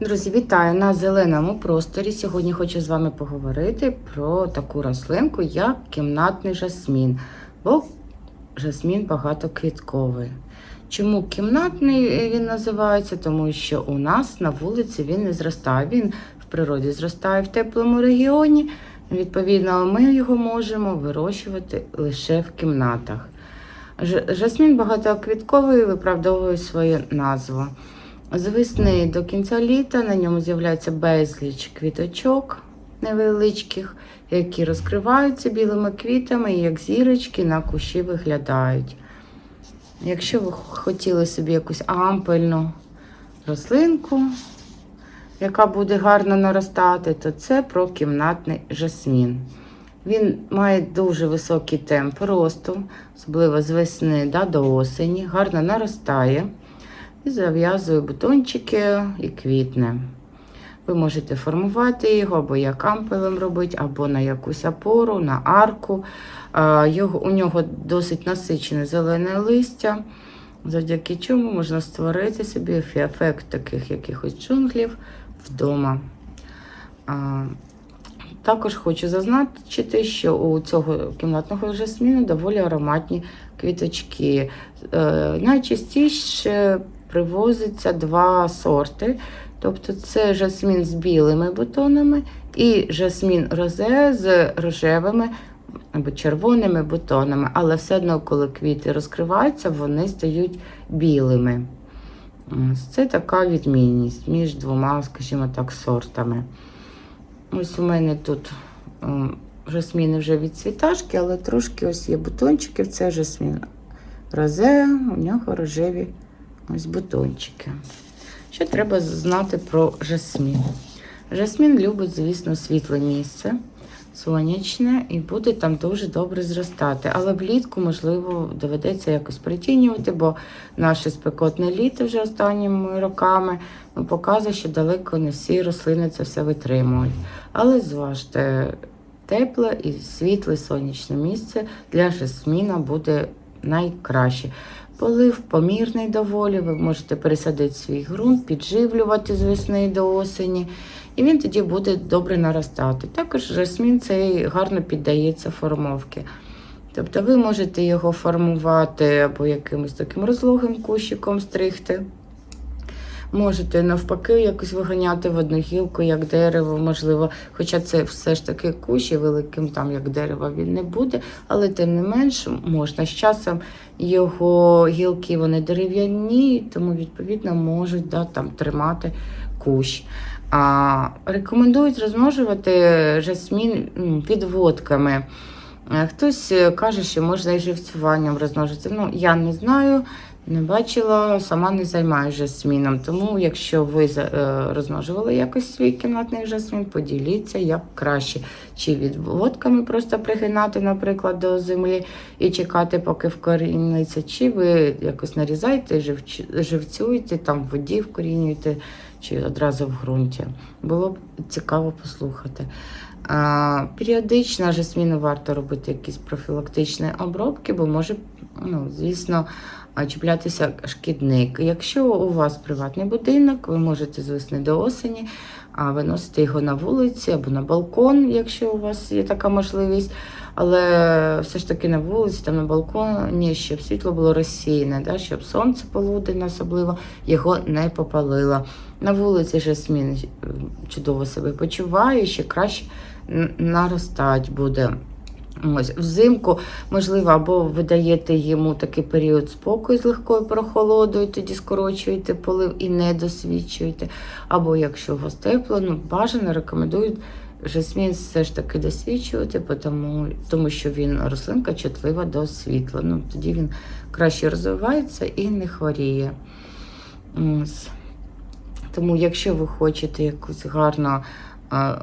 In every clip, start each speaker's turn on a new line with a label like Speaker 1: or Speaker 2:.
Speaker 1: Друзі, вітаю на зеленому просторі. Сьогодні хочу з вами поговорити про таку рослинку, як кімнатний жасмін, бо жасмін багатоквітковий. Чому кімнатний він називається? Тому що у нас на вулиці він не зростає. Він в природі зростає в теплому регіоні. Відповідно, ми його можемо вирощувати лише в кімнатах. Жасмін багатоквітковий виправдовує свою назву. З весни до кінця літа на ньому з'являється безліч квіточок невеличких, які розкриваються білими квітами і як зірочки на кущі виглядають. Якщо ви хотіли собі якусь ампельну рослинку, яка буде гарно наростати, то це про кімнатний жасмін. Він має дуже високий темп росту, особливо з весни да, до осені, гарно наростає і зав'язує бутончики і квітне. Ви можете формувати його або як ампелем робити, або на якусь опору, на арку. Його, у нього досить насичене зелене листя, завдяки чому можна створити собі ефект таких якихось джунглів вдома. Також хочу зазначити, що у цього кімнатного жасміну доволі ароматні квіточки. Е, найчастіше привозиться два сорти. Тобто це жасмін з білими бутонами і жасмін розе з рожевими або червоними бутонами. Але все одно, коли квіти розкриваються, вони стають білими. Це така відмінність між двома, скажімо так, сортами. Ось у мене тут м, жасміни вже від цвіташки, але трошки ось є бутончиків. Це жасмін розе, у нього рожеві ось бутончики. Що треба знати про жасмін? Жасмін любить, звісно, світле місце, сонячне, і буде там дуже добре зростати. Але влітку, можливо, доведеться якось притінювати, бо наше спекотне літо вже останніми роками ну, показує, що далеко не всі рослини це все витримують. Але зважте, тепле і світле сонячне місце для жасміна буде найкраще. Полив помірний доволі, ви можете пересадити свій ґрунт, підживлювати з весни до осені, і він тоді буде добре наростати. Також жасмін цей гарно піддається формовки. Тобто ви можете його формувати або якимось таким розлогим кущиком стригти. Можете навпаки якось виганяти в одну гілку, як дерево, можливо, хоча це все ж таки кущ і великим там як дерево він не буде, але тим не менш можна. З часом його гілки вони дерев'яні, тому відповідно можуть да, там, тримати кущ. А, рекомендують розмножувати жасмін підводками. Е, Хтось е, каже, що можна і живцюванням розмножити. Ну, я не знаю, не бачила, сама не займаюся жасміном. Тому, якщо ви е, розмножували якось свій кімнатний жасмін, поділіться як краще. Чи відводками просто пригинати, наприклад, до землі і чекати, поки вкоріниться, чи ви якось нарізаєте, живцюєте, там в воді вкорінюєте, чи одразу в ґрунті. Було б цікаво послухати. А, періодично жасміну варто робити якісь профілактичні обробки, бо може, ну, звісно, чіплятися шкідник. Якщо у вас приватний будинок, ви можете з весни до осені виносити його на вулиці або на балкон, якщо у вас є така можливість. Але все ж таки на вулиці, там на балконі, щоб світло було розсіяне, да, щоб сонце полуденне особливо його не попалило. На вулиці жасмін е, чудово себе почуває, ще краще наростати буде. Ось взимку, можливо, або ви даєте йому такий період спокою з легкою прохолодою, тоді скорочуєте полив і не досвідчуєте. Або якщо у вас тепло, ну бажано рекомендують жасмін все ж таки досвідчувати, тому, тому що він рослинка чутлива до світла. Ну, тоді він краще розвивається і не хворіє. Ось. Тому, якщо ви хочете якусь гарну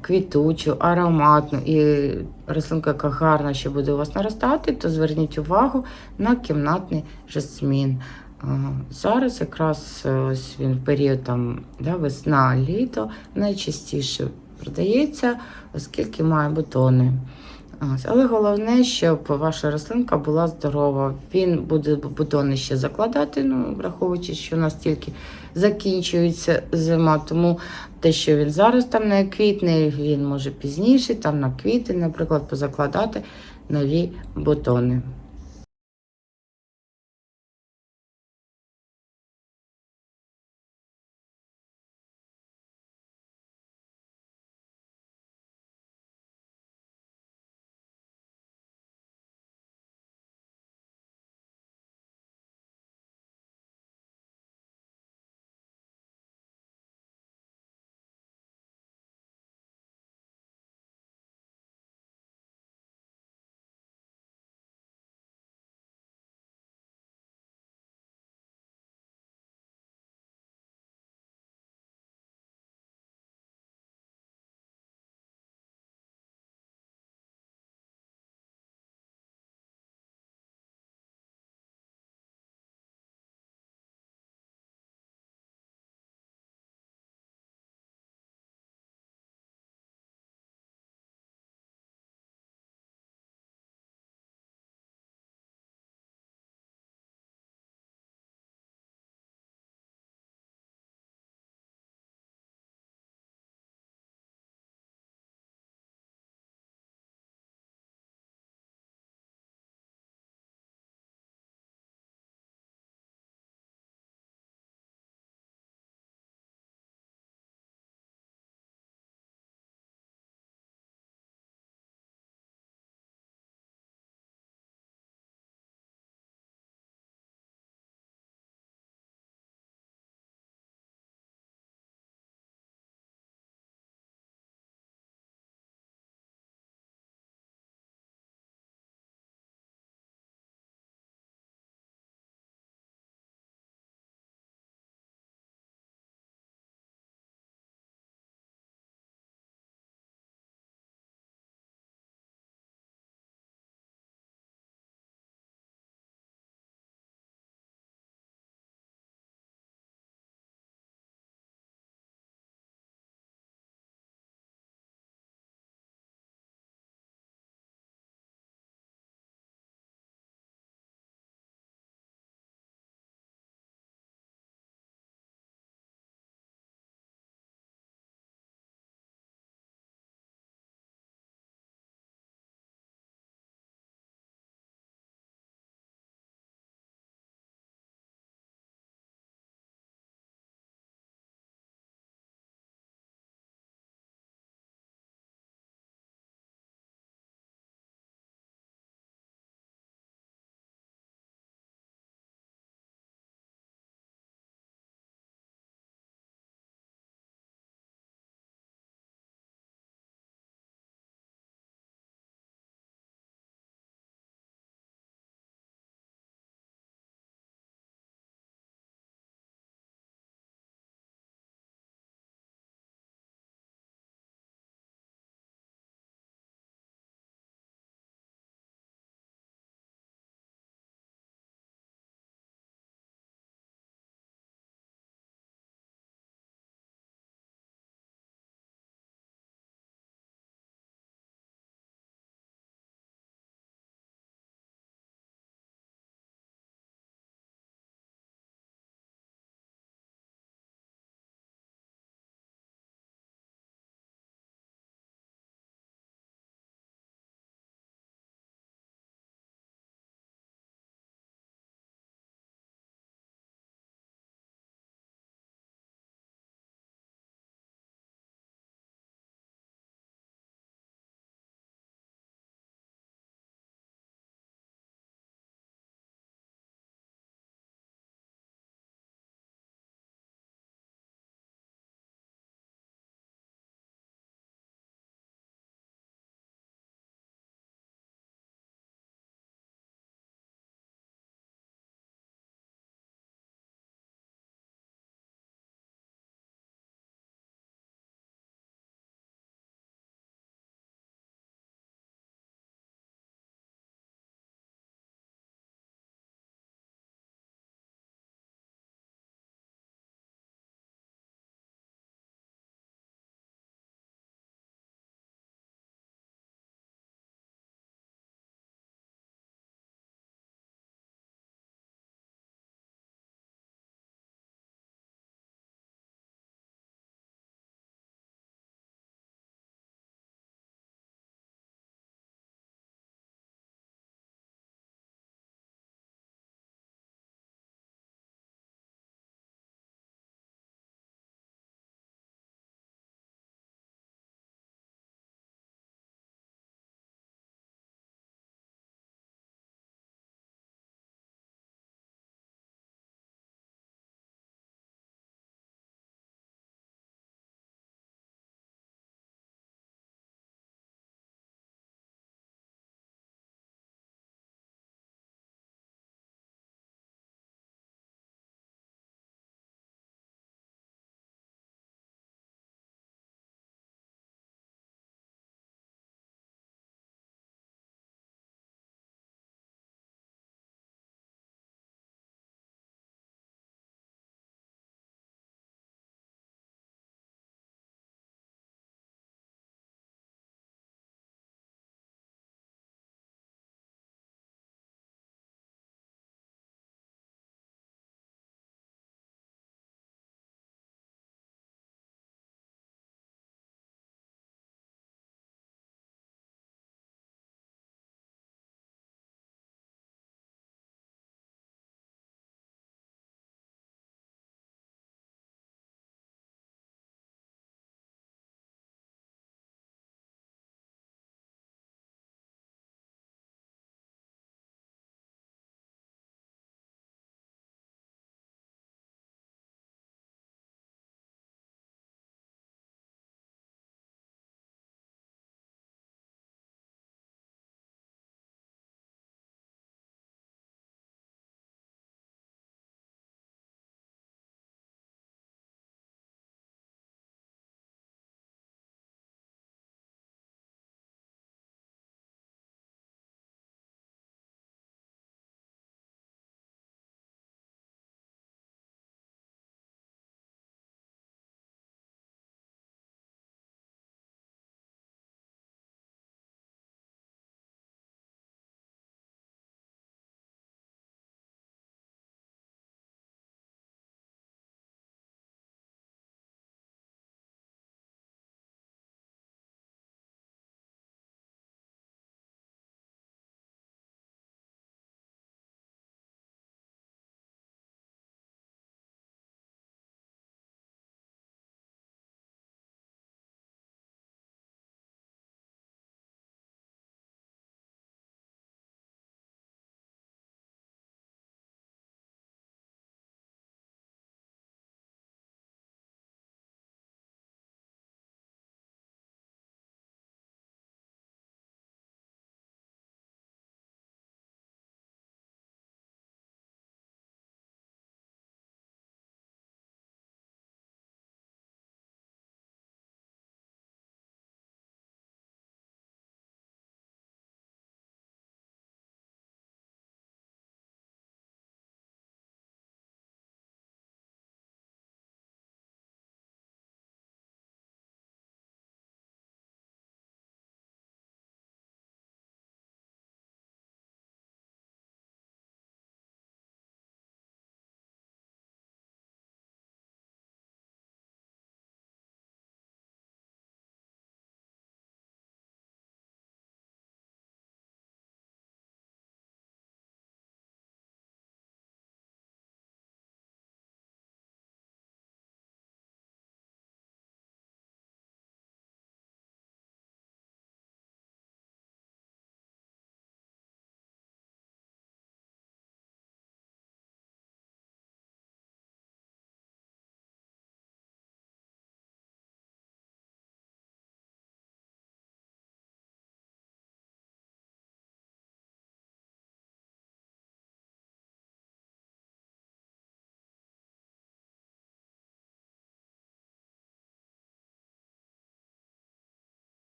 Speaker 1: квітучу, ароматну і рослинка, яка гарна, що буде у вас наростати, то зверніть увагу на кімнатний жасмін. Зараз якраз е, ось він в період там, да, весна, літо найчастіше продається, оскільки має бутони. Ось. Але головне, щоб ваша рослинка була здорова. Він буде бутони ще закладати, ну, враховуючи, що у нас тільки закінчується зима. Тому те, що він зараз там не квітне, він може пізніше, там на квіти, наприклад, позакладати нові бутони.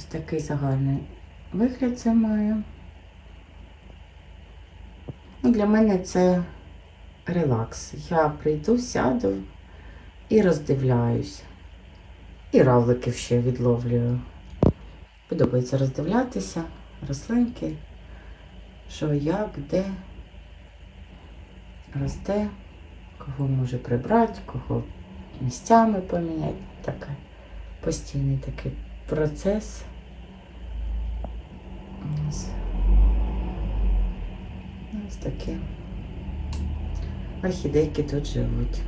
Speaker 1: Ось такий загальний вигляд це має. Ну, для мене це релакс. Я прийду, сяду і роздивляюсь. І равликів ще відловлюю. Подобається роздивлятися, рослинки, що як, де росте, кого може прибрати, кого місцями поміняти. Таке постійний такий процес. Ось. Ось такі орхідейки тут живуть.